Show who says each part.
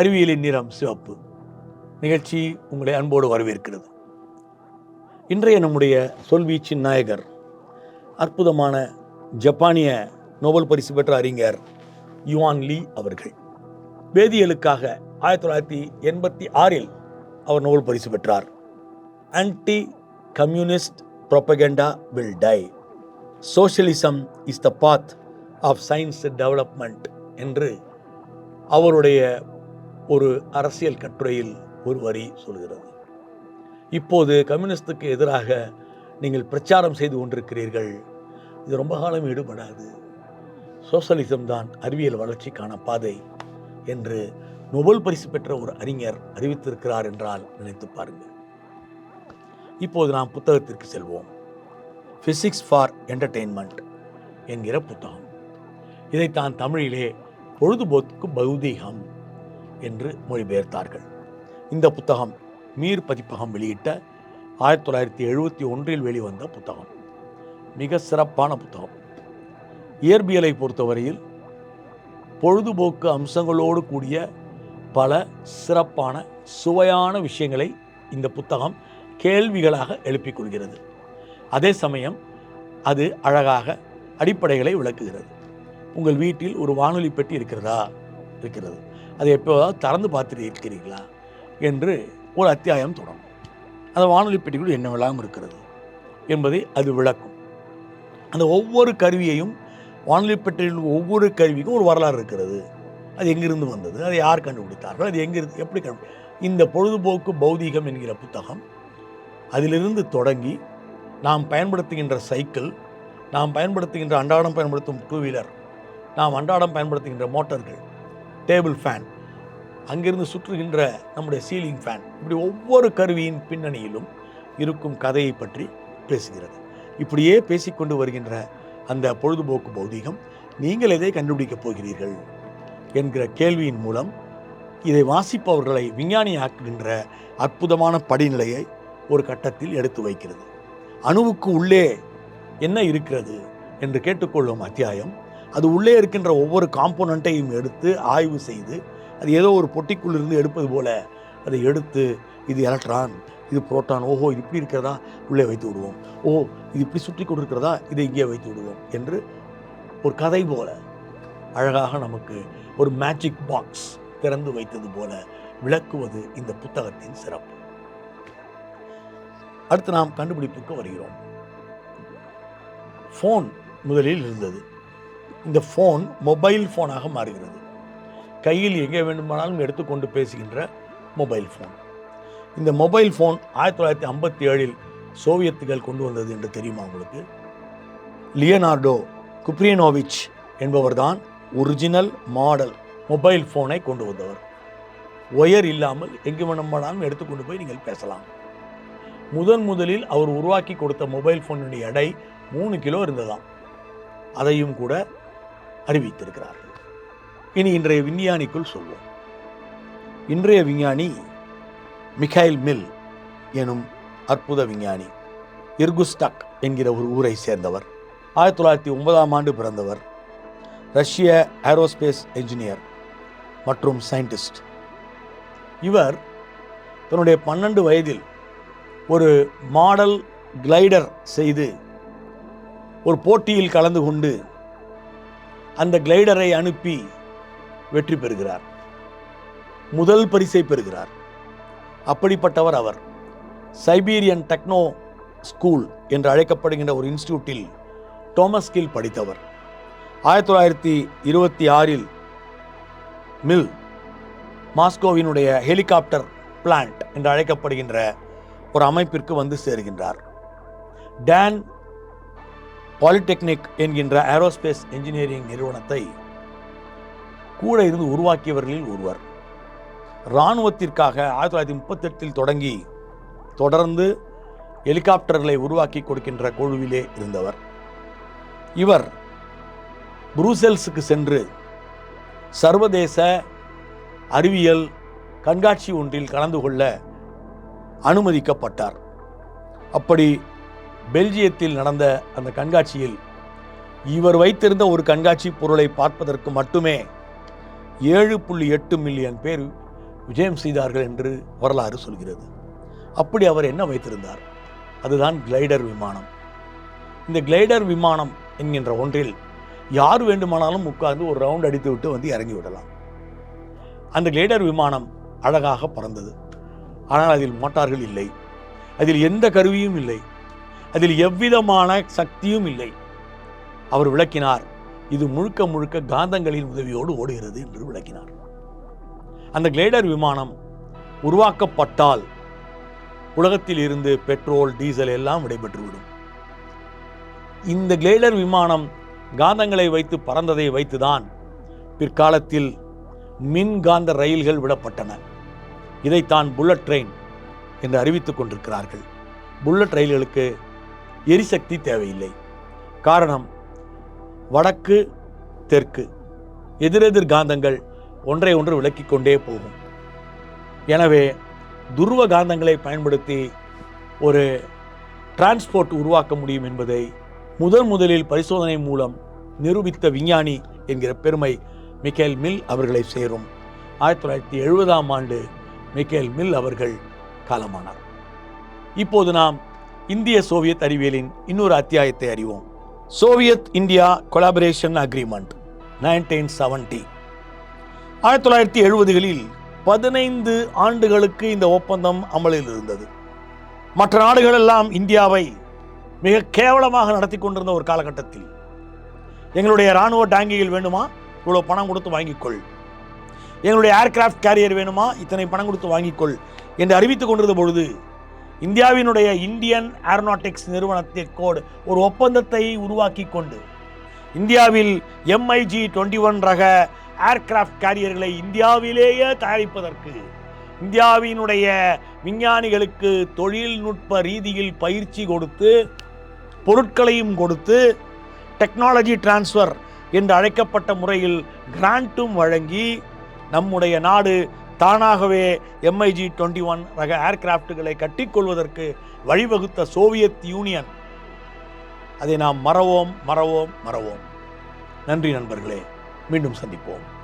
Speaker 1: அறிவியலின் நிறம் சிவப்பு. நிகழ்ச்சி உங்களை அன்போடு வரவேற்கிறது. இன்றைய நம்முடைய சொல்வீச்சின் நாயகர் அற்புதமான ஜப்பானிய நோபல் பரிசு பெற்ற அறிஞர் யுவான் லீ அவர்கள். வேதியியலுக்காக ஆயிரத்தி தொள்ளாயிரத்தி எண்பத்தி ஆறில் அவர் நோபல் பரிசு பெற்றார். Anti communist propaganda will die socialism is the path of science development என்று அவருடைய ஒரு அரசியல் கட்டுரையில் ஒரு வரி சொல்கிறது. இப்போது கம்யூனிஸ்டுக்கு எதிராக நீங்கள் பிரச்சாரம் செய்து கொண்டிருக்கிறீர்கள். இது ரொம்ப காலம் ஈடுபடாது. சோசலிசம் தான் அறிவியல் வளர்ச்சிக்கான பாதை என்று நொபல் பரிசு பெற்ற ஒரு அறிஞர் அறிவித்திருக்கிறார் என்றால் நினைத்து பாருங்கள். இப்போது நாம் புத்தகத்திற்கு செல்வோம். ஃபிசிக்ஸ் ஃபார் என்டர்டெயின்மெண்ட் என்கிற புத்தகம். இதைத்தான் தமிழிலே பொழுதுபோக்கு பௌதீகம் என்று மொழிபெயர்த்தார்கள். இந்த புத்தகம் மீர் பதிப்பகம் வெளியிட்ட ஆயிரத்தி தொள்ளாயிரத்தி எழுபத்தி ஒன்றில் வெளிவந்த புத்தகம். மிக சிறப்பான புத்தகம். இயற்பியலை பொறுத்தவரையில் பொழுதுபோக்கு அம்சங்களோடு கூடிய பல சிறப்பான சுவையான விஷயங்களை இந்த புத்தகம் கேள்விகளாக எழுப்பிக் கொள்கிறது. அதே சமயம் அது அழகாக அடிப்படைகளை விளக்குகிறது. உங்கள் வீட்டில் ஒரு வானொலி பெட்டி இருக்கிறதா? இருக்கிறது. அதை எப்போதாவது திறந்து பார்த்துட்டு இருக்கிறீர்களா என்று ஒரு அத்தியாயம் தொடங்கும். அந்த வானொலி பெட்டிக்குள் என்னவெல்லாம் இருக்கிறது என்பதை அது விளக்கும். அந்த ஒவ்வொரு கருவியையும் வானொலி பெட்டியில் ஒவ்வொரு கருவிக்கும் ஒரு வரலாறு இருக்கிறது. அது எங்கிருந்து வந்தது? அதை யார் கண்டுபிடித்தார்கள்? அது எங்கிருந்து எப்படி கண்டு இந்த பொழுதுபோக்கு பௌதீகம் என்கிற புத்தகம் அதிலிருந்து தொடங்கி நாம் பயன்படுத்துகின்ற சைக்கிள் நாம் பயன்படுத்துகின்ற அன்றாடம் பயன்படுத்தும் டூ வீலர் நாம் அன்றாடம் பயன்படுத்துகின்ற மோட்டார்கள் டேபிள் ஃபேன். அங்கிருந்து சுற்றுகின்ற நம்முடைய சீலிங் ஃபேன். இப்படி ஒவ்வொரு கருவியின் பின்னணியிலும் இருக்கும் கதையை பற்றி பேசுகிறது. இப்படியே பேசிக்கொண்டு வருகின்ற அந்த பொழுதுபோக்கு பௌதீகம் நீங்கள் எதை கண்டுபிடிக்கப் போகிறீர்கள் என்கிற கேள்வியின் மூலம் இதை வாசிப்பவர்களை விஞ்ஞானியாக்குகின்ற அற்புதமான படிநிலையை ஒரு கட்டத்தில் எடுத்து வைக்கிறது. அணுவுக்கு உள்ளே என்ன இருக்கிறது என்று கேட்டுக்கொள்ளும் அத்தியாயம் அது உள்ளே இருக்கின்ற ஒவ்வொரு காம்போனண்ட்டையும் எடுத்து ஆய்வு செய்து அது ஏதோ ஒரு பொட்டிக்குள்ளிருந்து எடுப்பது போல அதை எடுத்து இது எலக்ட்ரான் இது புரோட்டான் ஓஹோ இது இப்படி இருக்கிறதா? உள்ளே வைத்து விடுவோம். ஓ இது இப்படி சுற்றி கொண்டிருக்கிறதா? இதை இங்கே வைத்து விடுவோம் என்று ஒரு கதை போல அழகாக நமக்கு ஒரு மேஜிக் பாக்ஸ் திறந்து வைத்தது போல விளக்குவது இந்த புத்தகத்தின் சிறப்பு. அடுத்து நாம் கண்டுபிடிப்புக்கு வருகிறோம். ஃபோன் முதலில் இருந்தது. இந்த ஃபோன் மொபைல் ஃபோனாக மாறுகிறது. கையில் எங்கே வேண்டுமானாலும் எடுத்துக்கொண்டு பேசுகின்ற மொபைல் ஃபோன் இந்த மொபைல் ஃபோன் ஆயிரத்தி தொள்ளாயிரத்தி ஐம்பத்தி ஏழில் சோவியத்துகள் கொண்டு வந்தது என்று தெரியுமா உங்களுக்கு? லியனார்டோ குப்ரியனோவிச் என்பவர்தான் ஒரிஜினல் மாடல் மொபைல் ஃபோனை கொண்டு வந்தவர். ஒயர் இல்லாமல் எங்கு வேணுமானாலும் எடுத்துக்கொண்டு போய் நீங்கள் பேசலாம். முதன் முதலில் அவர் உருவாக்கி கொடுத்த மொபைல் ஃபோனுடைய எடை மூணு கிலோ இருந்ததாம். அதையும் கூட அறிவித்திருக்கிறார்கள். இனி இன்றைய விஞ்ஞானிக்குள் சொல்வோம். இன்றைய விஞ்ஞானி மிகைல் மில் எனும் அற்புத விஞ்ஞானி இர்குஸ்டக் என்கிற ஒரு ஊரை சேர்ந்தவர் ஆயிரத்தி தொள்ளாயிரத்தி ஒன்பதாம் ஆண்டு பிறந்தவர் ரஷ்ய ஏரோஸ்பேஸ் என்ஜினியர் மற்றும் சயின்டிஸ்ட். இவர் தன்னுடைய பன்னெண்டு வயதில் ஒரு மாடல் கிளைடர் செய்து ஒரு போட்டியில் கலந்து கொண்டு அந்த கிளைடரை அனுப்பி வெற்றி பெறுகிறார். முதல் பரிசை பெறுகிறார். அப்படிப்பட்டவர் அவர். சைபீரியன் டெக்னோ ஸ்கூல் என்று அழைக்கப்படுகின்ற ஒரு இன்ஸ்டியூட்டில் டோமஸ் கில் படித்தவர். ஆயிரத்தி தொள்ளாயிரத்தி இருபத்தி ஆறில் மில் மாஸ்கோவினுடைய ஹெலிகாப்டர் பிளான்ட் என்று அழைக்கப்படுகின்ற ஒரு அமைப்பிற்கு வந்து சேருகின்றார். டேன் பாலிடெக்னிக் என்கின்ற ஏரோஸ்பேஸ் இன்ஜினியரிங் நிறுவனத்தை கூட இருந்து உருவாக்கியவர்களில் ஒருவர். இராணுவத்திற்காக ஆயிரத்தி தொள்ளாயிரத்தி முப்பத்தெட்டில் தொடங்கி தொடர்ந்து ஹெலிகாப்டர்களை உருவாக்கி கொடுக்கின்ற குழுவிலே இருந்தவர். இவர் புரூசெல்ஸுக்கு சென்று சர்வதேச அறிவியல் கண்காட்சி ஒன்றில் கலந்து கொள்ள அனுமதிக்கப்பட்டார். அப்படி பெல்ஜியத்தில் நடந்த அந்த கண்காட்சியில் இவர் வைத்திருந்த ஒரு கண்காட்சி பொருளை பார்ப்பதற்கு மட்டுமே ஏழு புள்ளி எட்டு மில்லியன் பேர் விஜயம் செய்தார்கள் என்று வரலாறு சொல்கிறது. அப்படி அவர் என்ன வைத்திருந்தார்? அதுதான் கிளைடர் விமானம். இந்த கிளைடர் விமானம் என்கின்ற ஒன்றில் யார் வேண்டுமானாலும் உட்கார்ந்து ஒரு ரவுண்ட் அடித்து விட்டு வந்து இறங்கி விடலாம். அந்த கிளைடர் விமானம் அழகாக பறந்தது. ஆனால் அதில் மோட்டார்கள் இல்லை. அதில் எந்த கருவியும் இல்லை. அதில் எவ்விதமான சக்தியும் இல்லை. அவர் விளக்கினார் இது முழுக்க முழுக்க காந்தங்களின் உதவியோடு ஓடுகிறது என்று விளக்கினார். அந்த கிளைடர் விமானம் உருவாக்கப்பட்டால் உலகத்தில் இருந்து பெட்ரோல் டீசல் எல்லாம் விடைபெற்றுவிடும். இந்த கிளைடர் விமானம் காந்தங்களை வைத்து பறந்ததை வைத்துதான் பிற்காலத்தில் மின்காந்த ரயில்கள் விடப்பட்டன. இதைத்தான் புல்லட் ட்ரெயின் என்று அறிவித்துக் கொண்டிருக்கிறார்கள். புல்லட் ரயில்களுக்கு எரிசக்தி தேவையில்லை. காரணம் வடக்கு தெற்கு. எதிரெதிர் காந்தங்கள் ஒன்றை ஒன்று விளக்கிக் கொண்டே போகும். எனவே துருவ காந்தங்களை பயன்படுத்தி ஒரு டிரான்ஸ்போர்ட் உருவாக்க முடியும் என்பதை முதன் முதலில் பரிசோதனை மூலம் நிரூபித்த விஞ்ஞானி என்கிற பெருமை மிக்கேல் மில் அவர்களை சேரும். ஆயிரத்தி தொள்ளாயிரத்தி எழுபதாம் ஆண்டு மிக்கேல் மில் அவர்கள் காலமானார். இப்போது நாம் இந்திய சோவியத் அறிவியலின் இன்னொரு அத்தியாயத்தை அறிவோம். Soviet India collaboration agreement nineteen seventy ஆயிரத்தி தொள்ளாயிரத்தி எழுபதுகளில் பதினைந்து ஆண்டுகளுக்கு இந்த ஒப்பந்தம் அமலில் இருந்தது. மற்ற நாடுகளெல்லாம் இந்தியாவை மிக கேவலமாக நடத்தி கொண்டிருந்த ஒரு காலகட்டத்தில். எங்களுடைய இராணுவ டேங்கிகள் வேணுமா இவ்வளோ பணம் கொடுத்து வாங்கிக்கொள். எங்களுடைய ஏர்கிராஃப்ட் கேரியர் வேணுமா? இத்தனை பணம் கொடுத்து வாங்கிக்கொள் என்று அறிவித்துக் கொண்டிருந்த பொழுது இந்தியாவினுடைய இந்தியன் ஏரோநாட்டிக்ஸ் நிறுவனத்திற்கோடு ஒரு ஒப்பந்தத்தை உருவாக்கி கொண்டு இந்தியாவில் எம்ஐஜி டுவெண்ட்டி ஒன் ரக ஏர்கிராஃப்ட் கேரியர்களை இந்தியாவிலேயே தயாரிப்பதற்கு இந்தியாவினுடைய விஞ்ஞானிகளுக்கு தொழில்நுட்ப ரீதியில் பயிற்சி கொடுத்து பொருட்களையும் கொடுத்து டெக்னாலஜி டிரான்ஸ்ஃபர் என்று அழைக்கப்பட்ட முறையில் கிராண்ட்டும் வழங்கி நம்முடைய நாடு தானாகவே எம்ஐஜி டுவெண்ட்டி ஒன் ரக ஏர்கிராஃப்டுகளை கட்டிக்கொள்வதற்கு வழிவகுத்த சோவியத் யூனியன். அதை நாம் மறவோம் மறவோம் மறவோம். நன்றி நண்பர்களே மீண்டும் சந்திப்போம்.